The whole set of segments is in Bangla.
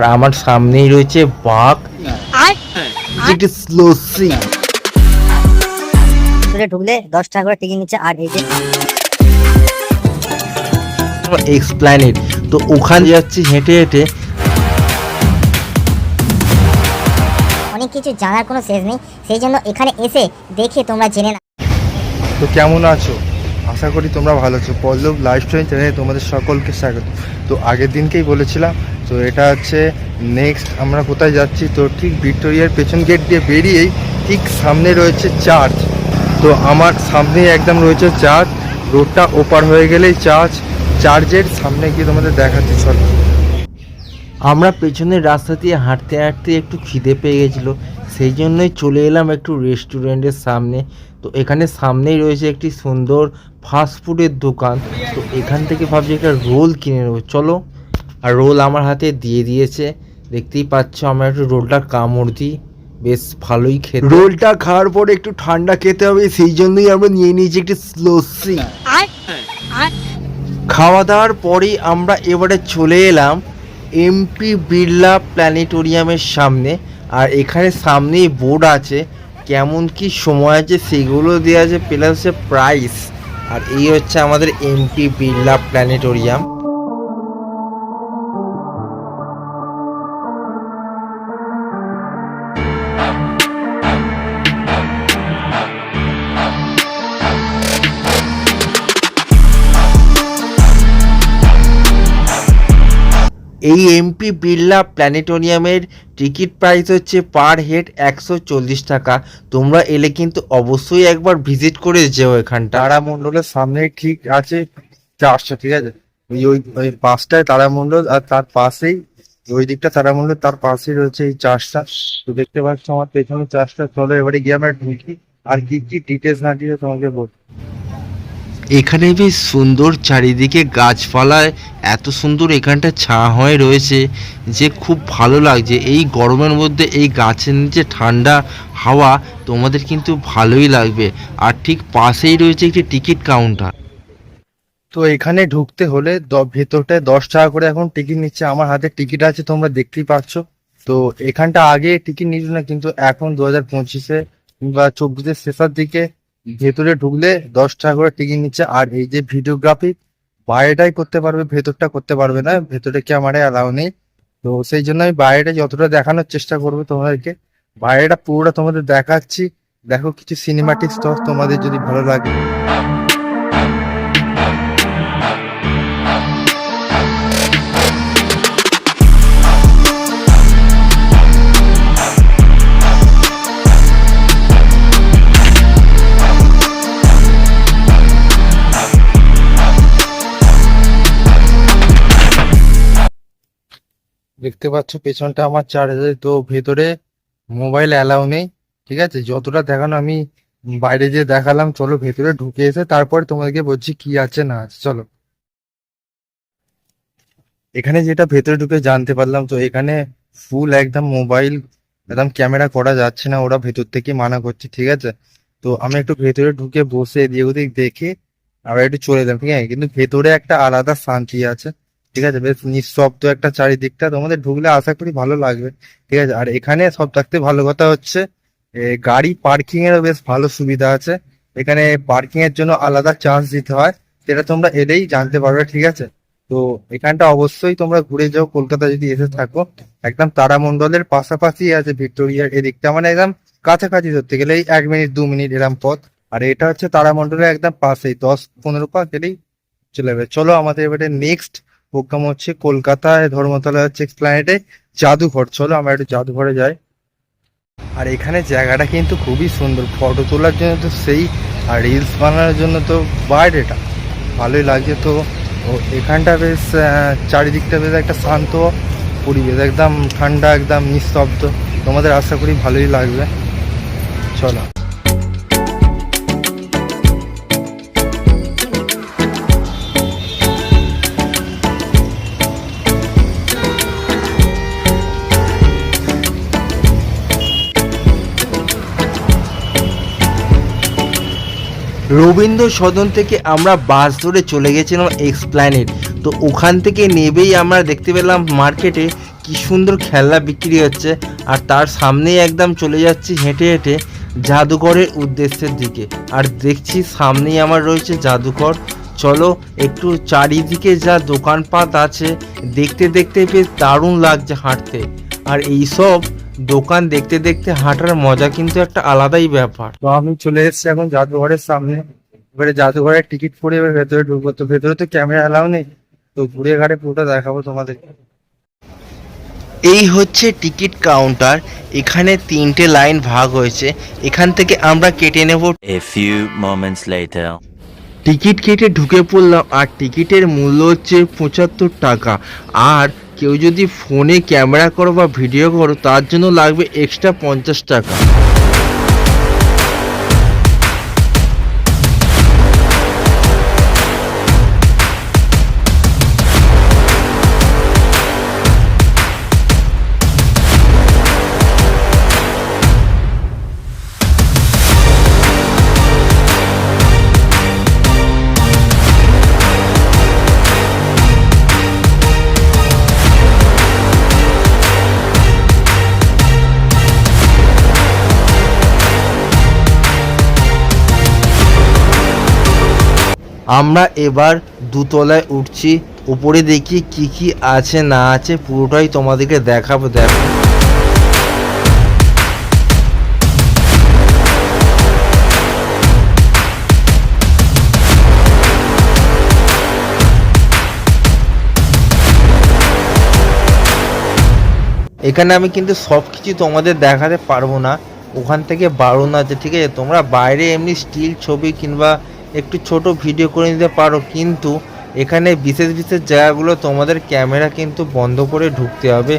আর আমার সামনেই রয়েছে বাঘ। একটি স্লোসি ঢুকলে দশ টাকা করে টিকিট নিচ্ছে আর এই যে এক্সপ্ল্যানেট তো ওখানে যাচ্ছি হেঁটে হেঁটে। অনেক কিছু জানার কোনো শেষ নেই সেই জন্য এখানে এসে দেখে তোমরা জেনে না তো কেমন আছো? আশা করি তোমরা ভালো আছো। পল্লব লাইফ স্টাইল চ্যানেলে তোমাদের সকলকে স্বাগত। তো আগের দিনকেই বলেছিলাম, তো এটা হচ্ছে নেক্সট আমরা কোথায় যাচ্ছি? তো ঠিক ভিক্টোরিয়ার পেছন গেট দিয়ে বেরিয়েই ঠিক সামনে রয়েছে চার্চ তো আমার সামনেই একদম রয়েছে চার্চ রোডটা ওপার হয়ে গেলেই চার্চ চার্চের সামনে গিয়ে তোমাদের দেখাচ্ছি, চলো। আমরা পেছনের রাস্তা দিয়ে হাঁটতে হাঁটতে একটু খিদে পেয়ে গেছিল সেই জন্যই চলে এলাম একটু রেস্টুরেন্টের সামনে। তো এখানে সামনেই রয়েছে একটি সুন্দর ফাস্টফুডের দোকান। তো এখান থেকে ভাবছি একটা রোল কিনে নেব। চলো আর রোল আমার হাতে দিয়ে দিয়েছে। দেখতেই পাচ্ছ আমরা একটু রোলটা কামড় দিই। বেশ ভালোই খেতে। রোলটা খাওয়ার পরে একটু ঠান্ডা খেতে হবে সেই জন্যই আমরা নিয়ে নিয়েছি একটি স্লোসি খাওয়া দাওয়ার পরেই আমরা এবারে চলে এলাম। এমপি বিড়লা প্ল্যানেটোরিয়ামের সামনে। আর এখানে সামনেই বোর্ড আছে। কেমন কি সময় আছে সেগুলো দেওয়া আছে প্লাস হচ্ছে প্রাইস। আর এই হচ্ছে আমাদের এমপি বিড়লা প্ল্যানেটোরিয়াম। এই এমপি বিড়লা প্ল্যানেটোরিয়ামের টিকিট প্রাইস হচ্ছে পার হেড একশো চল্লিশ টাকা। তোমরা এলে কিন্তু অবশ্যই একবার ভিজিট করে যেও এখানটা। তারামণ্ডলের সামনে ঠিক আছে চার্চটা ঠিক আছে? ওই ওই পাঁচটায় তারামণ্ডল আর তার পাশেই, ওই দিকটা তারামণ্ডল, তার পাশেই রয়েছে এই চার্চটা তো দেখতে পাচ্ছ আমার পেছনে চার্চটা চলো এবারে গিয়ে আমরা ঢুকি। আর কি কি ডিটেলস না দিয়ে তোমাকে বল এখানে বেশ সুন্দর চারিদিকে গাছপালায় এত সুন্দর এখানটা ছাঁ হয়ে রয়েছে যে খুব ভালো লাগছে। এই গরমের মধ্যে এই গাছের নিচে ঠান্ডা হাওয়া তোমাদের কিন্তু ভালোই লাগবে। আর ঠিক পাশেই রয়েছে একটি টিকিট কাউন্টার। তো এখানে ঢুকতে হলে ভেতরটায় দশ টাকা করে এখন টিকিট নিচ্ছে। আমার হাতে টিকিট আছে, তোমরা দেখতেই পাচ্ছ। তো এখানটা আগে টিকিট নিত না, কিন্তু এখন দু হাজার পঁচিশে বা চব্বিশের শেষের দিকে ভেতরে ঢুকলে দশ টাকা করে টিকিট নিচ্ছে। আর এই যে ভিডিওগ্রাফি, বাইরেটাই করতে পারবে, ভেতরটা করতে পারবে না, ভেতরে ক্যামেরায় অ্যালাউ নেই। তো সেই জন্য আমি বাইরেটা যতটা দেখানোর চেষ্টা করব তোমাদেরকে, বাইরেটা পুরোটা তোমাদের দেখাচ্ছি। দেখো কিছু সিনেমাটিক স্টক তোমাদের যদি ভালো লাগে। দেখতে পাচ্ছ পেছনটা আমার চার্জার তো ভেতরে মোবাইল অ্যালাউ নেই, ঠিক আছে? যতটা দেখানো আমি বাইরে যে দেখালাম, চলো ভেতরে ঢুকে এসে তারপর তোমাদেরকে বলছি কি আছে না আছে, চলো। এখানে যেটা ভেতরে ঢুকে জানতে পারলাম, তো এখানে ফুল একদম মোবাইল একদম ক্যামেরা করা যাচ্ছে না, ওরা ভেতর থেকে মানা করছে, ঠিক আছে? তো আমি একটু ভেতরে ঢুকে বসে এদিক ওদিক দেখে আবার একটু চলে এলাম, ঠিক আছে? কিন্তু ভেতরে একটা আলাদা শান্তি আছে। ঠিক আছে? বেশ নিঃশব্দ একটা চারিদিকটা তোমাদের ঢুকলে আশা করি ভালো লাগবে। ঠিক আছে? আর এখানে সব থাকতে ভালো কথা হচ্ছে গাড়ি পার্কিং এরও বেশ ভালো সুবিধা আছে। এখানে পার্কিং এর জন্য আলাদা চার্জ দিতে হয়, সেটা তোমরা এলেই জানতে পারবে, ঠিক আছে? তো এখানটা অবশ্যই তোমরা ঘুরে যাও, কলকাতা যদি এসে থাকো। একদম তারামণ্ডলের পাশাপাশি আছে ভিক্টোরিয়ার এদিকটা মানে একদম কাছাকাছি ধরতে গেলে এই এক মিনিট, দু মিনিট এরম পথ। আর এটা হচ্ছে তারামণ্ডলের একদম পাশেই, দশ পনেরো পা গেলেই চলে যাবে। চলো আমাদের এবারে নেক্সট প্রোগ্রাম হচ্ছে কলকাতায় ধর্মতলা হচ্ছে প্ল্যানেটে জাদুঘর। চলো আমরা একটু জাদুঘরে যাই। আর এখানে জায়গাটা কিন্তু খুবই সুন্দর। ফটো তোলার জন্য তো সেই, আর রিলস বানানোর জন্য তো বাইরেটা ভালোই লাগছে তো। এখানটা বেশ চারিদিকটা বেশ একটা শান্ত পরিবেশ। একদম ঠান্ডা, একদম নিস্তব্ধ। তোমাদের আশা করি ভালোই লাগবে। চলো। রবীন্দ্র সদন থেকে আমরা বাস ধরে চলে গেছিলাম এক্সপ্ল্যানেট তো ওখান থেকে নেবেই আমরা দেখতে পেলাম মার্কেটে কি সুন্দর খেলনা বিক্রি হচ্ছে। আর তার সামনেই একদম চলে যাচ্ছি হেঁটে হেঁটে জাদুঘরের উদ্দেশ্যের দিকে। আর দেখছি সামনেই আমার রয়েছে জাদুঘর। চলো একটু চারিদিকে যা দোকানপাট আছে, দেখতে দেখতে বেশ দারুণ লাগছে হাঁটতে। আর এইসব দোকান দেখতে দেখতে হাঁটার মজা কিন্তু একটা আলাদাই ব্যাপার। তো আমি চলে এসেছি এখন জাদুঘরের সামনে। এবারে জাদুঘরের টিকিট করে এবার ভেতরে ঢুকবো। তো ভেতরে তো ক্যামেরা অ্যালাউ নেই। তো ঘুরে ঘাড়ে পুরোটা দেখাবো তোমাদের। এই হচ্ছে টিকিট কাউন্টার। এখানে তিনটে লাইন ভাগ হয়েছে। এখান থেকে আমরা কেটে নেব। A few moments later. Ticket কেটে ঢুকে পড়লাম। আর টিকিটের মূল্য হচ্ছে পঁচাত্তর টাকা। আর কেউ যদি ফোনে ক্যামেরা করো বা ভিডিও করো তার জন্য লাগবে এক্সট্রা পঞ্চাশ টাকা। আমরা এবার দুতলায় উঠছি। উপরে দেখি কি কি আছে, না আছে, পুরোটাই তোমাদেরকে দেখাবো। দেখো। এখানে আমি কিন্তু সব কিছু তোমাদের দেখাতে পারব না। ওখান থেকে বারণ আছে, ঠিক আছে? তোমরা বাইরে এমনি স্টিল ছবি কিংবা একটু ছোট ভিডিও করে নিতে পারো, কিন্তু এখানে বিশেষ বিশেষ জায়গাগুলো তোমাদের ক্যামেরা কিন্তু বন্ধ করে ঢুকতে হবে।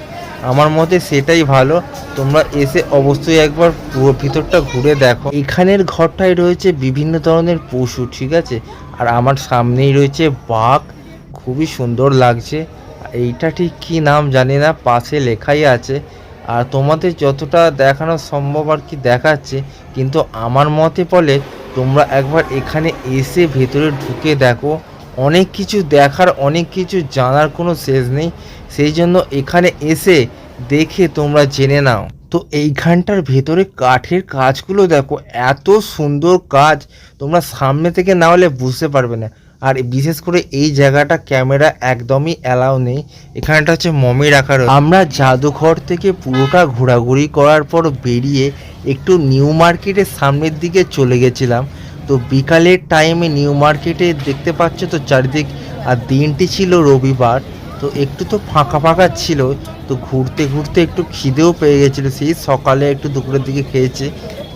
আমার মতে সেটাই ভালো। তোমরা এসে অবশ্যই একবার পুরো ভিতরটা ঘুরে দেখো। এখানের ঘরটায় রয়েছে বিভিন্ন ধরনের পশু, ঠিক আছে? আর আমার সামনেই রয়েছে বাঘ। খুবই সুন্দর লাগছে। এইটা ঠিক কি নাম জানি না, পাশে লেখাই আছে। আর তোমাদের যতটা দেখানো সম্ভব আর কি দেখাচ্ছে, কিন্তু আমার মতে বলে তোমরা একবার এখানে এসে ভেতরে ঢুকে দেখো। অনেক কিছু দেখার, অনেক কিছু জানার কোনো শেষ নেই। সেই জন্য এখানে এসে দেখে তোমরা জেনে নাও। তো এইখানটার ভেতরে কাঠের কাজগুলো দেখো। এত সুন্দর কাজ। তোমরা সামনে থেকে না হলে বুঝতে পারবে না। আর বিশেষ করে এই জায়গাটা ক্যামেরা একদমই অ্যালাউ নেই। এখানটা হচ্ছে মমি রাখা রয়েছে। আমরা জাদুঘর থেকে পুরোটা ঘোরাঘুরি করার পর বেরিয়ে একটু নিউ মার্কেটের সামনের দিকে চলে গেছিলাম। তো বিকালের টাইমে নিউ মার্কেটে দেখতে পাচ্ছ তো চারিদিক, আর দিনটি ছিল রবিবার, তো একটু তো ফাঁকা ফাঁকা ছিল, তো ঘুরতে ঘুরতে একটু খিদেও পেয়ে গেছিল। সেই সকালে একটু দুপুরের দিকে খেয়েছে।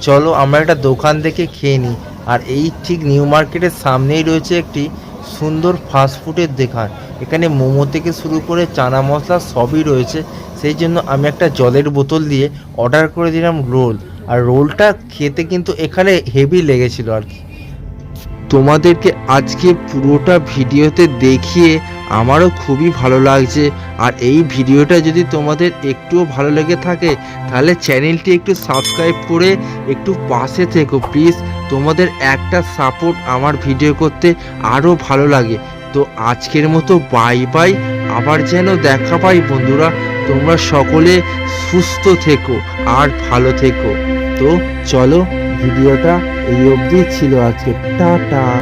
চলো আমরা একটা দোকান থেকে খেয়ে নিই। আর এই ঠিক নিউ মার্কেটের সামনেই রয়েছে একটি সুন্দর ফাস্টফুডের দোকান। এখানে মোমো থেকে শুরু করে চানা মশলা সবই রয়েছে। সেই জন্য আমি একটা জলের বোতল দিয়ে অর্ডার করে দিলাম রোল। আর রোলটা খেতে কিন্তু এখানে হেভি লেগেছিল আর কি। তোমাদেরকে আজকে পুরোটা ভিডিওতে দেখিয়ে আমারও খুবই ভালো লাগছে। আর এই ভিডিওটা যদি তোমাদের একটুও ভালো লেগে থাকে, তাহলে চ্যানেলটি একটু সাবস্ক্রাইব করে একটু পাশে থেকো প্লিজ তোমাদের একটা সাপোর্ট আমার ভিডিও করতে আরও ভালো লাগে। তো আজকের মতো বাই বাই আবার যেন দেখা পাই, বন্ধুরা। তোমরা সকলে সুস্থ থেকো আর ভালো থেকো। তো চলো, ভিডিওটা এই অবধি ছিল আজকে। টাটা।